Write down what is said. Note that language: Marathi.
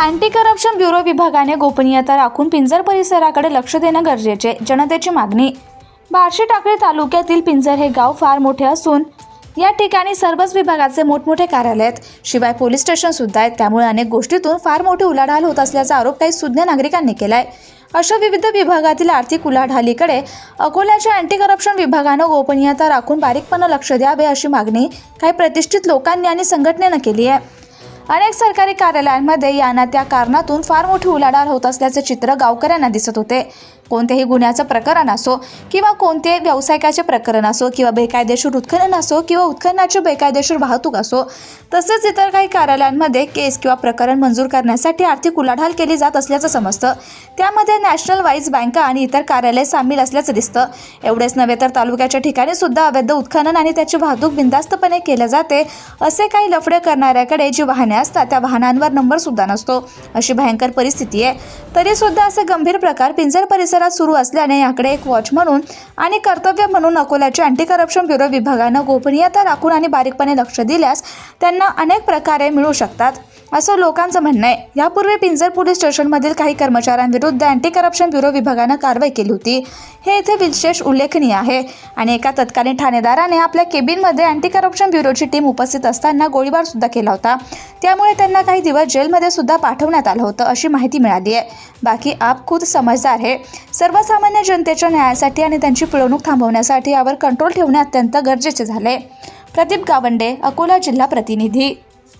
अँटी करप्शन ब्युरो विभागाने गोपनीयता राखून पिंजर परिसराकडे लक्ष देणं गरजेचे जनतेची मागणी. बार्शी टाकळी तालुक्यातील पिंजर हे गाव फार मोठे असून या ठिकाणी सर्वच विभागाचे मोठमोठे कार्यालय आहेत. शिवाय पोलीस स्टेशन सुद्धा आहेत. त्यामुळे अनेक गोष्टीतून फार मोठी उलाढाल होत असल्याचा आरोप काही सुज्ञ नागरिकांनी केला आहे अशा विविध विभागातील आर्थिक उलाढालीकडे अकोल्याच्या अँटी करप्शन विभागानं गोपनीयता राखून बारीकपणे लक्ष द्यावे अशी मागणी काही प्रतिष्ठित लोकांनी आणि संघटनेनं केली आहे. अनेक सरकारी कार्यालयांमध्ये यांना त्या कारणातून फार मोठी उलाढाल होत असल्याचे चित्र गावकऱ्यांना दिसत होते. कोणत्याही गुन्ह्याचं प्रकरण असो किंवा कोणते व्यावसायिकाचे प्रकरण असो किंवा बेकायदेशीर उत्खनन असो किंवा उत्खननाची बेकायदेशीर वाहतूक असो तसेच इतर काही कार्यालयांमध्ये केस किंवा प्रकरण मंजूर करण्यासाठी आर्थिक उलाढाल केली जात असल्याचं समजतं. त्यामध्ये नॅशनल वाईज बँका आणि इतर कार्यालय सामील असल्याचं दिसतं. एवढेच नव्हे तर तालुक्याच्या ठिकाणी सुद्धा अवैध उत्खनन आणि त्याची वाहतूक बिनधास्तपणे केल्या जाते असे काही लफडे करणाऱ्याकडे जी वाहने असतात त्या वाहनांवर नंबर सुद्धा नसतो. अशी भयंकर परिस्थिती आहे. तरी सुद्धा असे गंभीर प्रकार पिंजर परिसरात सुरू असल्याने याकडे एक वॉच म्हणून आणि कर्तव्य म्हणून अकोल्याच्या अँटी करप्शन ब्युरो विभागानं गोपनीयता राखून आणि बारीकपणे लक्ष दिल्यास त्यांना अनेक प्रकारे मिळू शकतात. असं लोकांचं म्हणणं आहे. यापूर्वी पिंजर पोलीस स्टेशनमधील काही कर्मचाऱ्यांविरुद्ध अँटी करप्शन ब्युरो विभागानं कारवाई केली होती. हे इथे विशेष उल्लेखनीय आहे. आणि एका तत्कालीन ठाणेदाराने आपल्या केबिनमध्ये अँटी करप्शन ब्युरोची टीम उपस्थित असताना गोळीबार सुद्धा केला होता. त्यामुळे त्यांना काही दिवस जेलमध्ये सुद्धा पाठवण्यात आलं होतं अशी माहिती मिळाली आहे. बाकी आप खुद समजदार आहे सर्वसामान्य जनतेच्या न्यायासाठी आणि त्यांची पिळवणूक थांबवण्यासाठी यावर कंट्रोल ठेवणे अत्यंत गरजेचे झाले. प्रदीप गावंडे अकोला जिल्हा प्रतिनिधी.